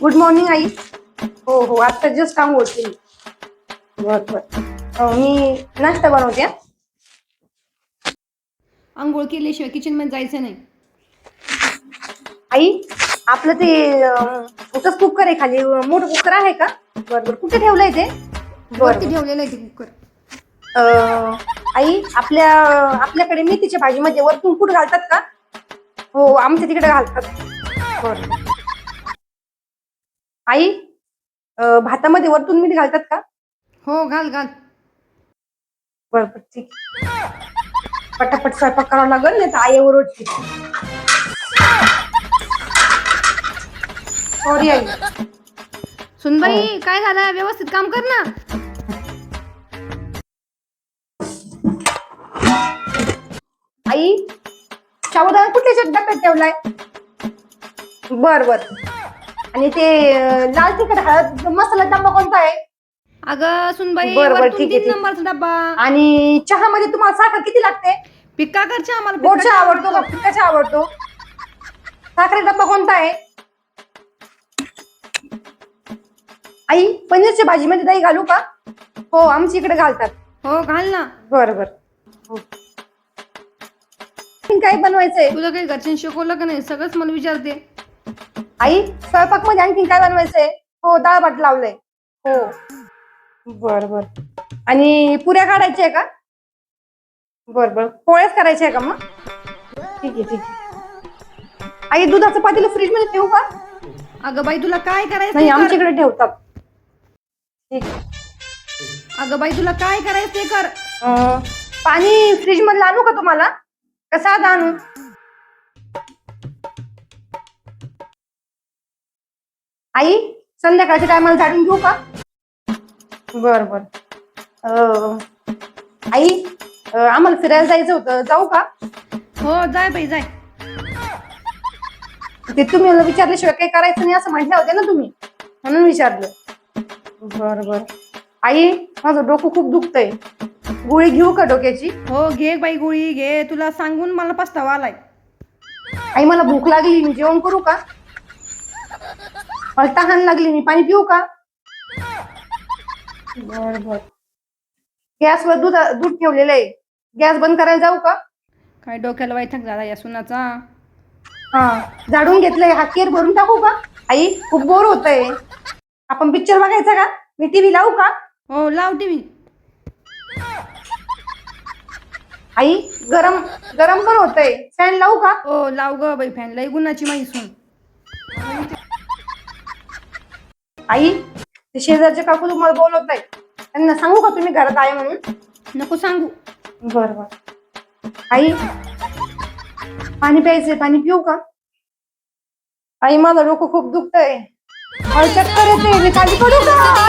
Good morning I. हो हो आता जस्ट आंघोळ केली बर बर. मी नाश्ता बनवते. आंघोळ केल्याशिवाय किचनमध्ये जायचं नाही. आई आपलं ते एकच कुकर आहे खाली. मोठं कुकर आहे का? बर बर. कुठे ठेवलंय ते? वरती ठेवलेलं आहे ते कुकर आई आपल्या आपल्याकडे मेथीच्या भाजीमध्ये वरतून कूट घालतात का? हो आमच्या तिकडे घालतात. बर. आई अं, भातामध्ये वरतून मीठ घालतात का? हो घाल घाल. बर बर ठीक पटापट स्वयंपाक करावा लागेल नाही तर आई ओरडते. सॉरी आई. सुनबाई काय झालं? व्यवस्थित काम कर ना. आई साबुदाणा कुठल्या डब्यात ठेवलाय? बर बर. आणि ते अं, लाल तिखट हळद मसाला डब्बा कोणता आहे? अगं सुनबाई बरं, बरं, वरतून ठीक आहे, तीन ठीक. नंबरचा डब्बा. आणि चहामध्ये तुम्हाला साखर किती लागते? पिक्का करच्या आम्हाला गोड पिक्का चहा आवडतो का? फिका चहा आवडतो. साखरे डब्बा कोणता आहे? आई पनीरच्या भाजीमध्ये दही घालू का? हो आमच्या इकडे घालतात. हो घाल ना. बर बर. हो. काय बनवायचंय? तुला काही घरच्यांनी शिकवलं का नाही? सगळंच मला विचारते. आई स्वयंपाकमध्ये आणखी काय बनवायचंय? हो डाळ भात लावलंय. हो. बर बर. आणि पुऱ्या काढायच्या का? बर बर. पोळ्याच करायच्या आहे का मग? ठीक आहे ठीक आहे. आई दुधाचं पातेलं फ्रीजमध्ये ठेवू का? अगं बाई तुला काय करायचं नाही. आमच्याकडे ठेवतात. ठीक. अगं बाई तुला काय करायचं कर. अं, पाणी फ्रीज मधलं आणू का तुम्हाला? कसा आणू? आई संध्याकाळच्या टायमाला झाडून घेऊ का? बर बर. अं, आई अं, आम्हाला फिरायला जायचं होतं. जाऊ का? हो जाय बाई जाय. ते तुम्ही मला विचारल्याशिवाय काही करायचं नाही असं म्हटलं होते ना तुम्ही. म्हणून विचारलं. बर बर. आई माझं डोकं खूप दुखतंय. गोळी घेऊ का डोक्याची? हो घे बाई गोळी घे. तुला सांगून मला पस्तावा आलाय. आई मला भूक लागली. मी जेवण करू का? मला तहान लागली मी पाणी पिऊ का? बर बर. गॅसवर दूध दूध ठेवलेलं आहे गॅस बंद करायला जाऊ का? काय डोक्याला वैथक झाला या सुनाचा? हा झाडून घेतलंय. हा केर भरून टाकू का? आई खूप बोर होतंय. आपण पिक्चर बघायचा का? मी टीव्ही लावू का? हो लाव टीव्ही आई गरम गरम पण होतंय. फॅन लावू का? हो लाव ग बाई फॅन लई गुणाची सून. आई ते शेजारचे काकू तुम्हाला बोलवत आहे त्यांना सांगू का तुम्ही घरात आहे म्हणून? नको सांगू. बर बर. आई पाणी प्यायचंय पाणी पिऊ का? आई माझं डोकं खूप दुखतंय. चक्कर येते मी खाली पडू का?